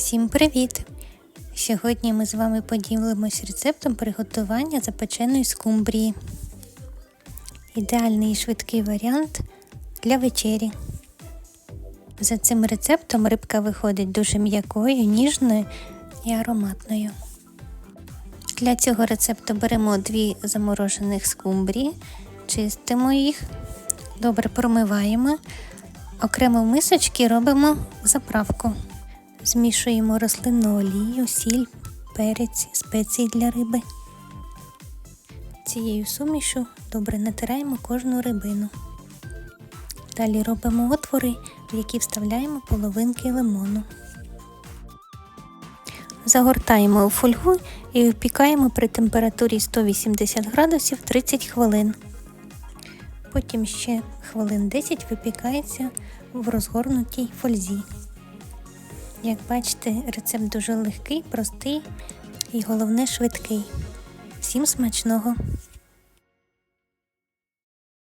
Всім привіт! Сьогодні ми з вами поділимось рецептом приготування запеченої скумбрії. Ідеальний і швидкий варіант для вечері. За цим рецептом рибка виходить дуже м'якою, ніжною і ароматною. Для цього рецепту беремо дві заморожених скумбрії, чистимо їх, добре промиваємо. Окремо в мисочки робимо заправку. Змішуємо рослинну олію, сіль, перець, спеції для риби. Цією сумішу добре натираємо кожну рибину. Далі робимо отвори, в які вставляємо половинки лимону. Загортаємо у фольгу і випікаємо при температурі 180 градусів 30 хвилин. Потім ще хвилин 10 випікається в розгорнутій фользі. Як бачите, рецепт дуже легкий, простий і головне швидкий. Всім смачного!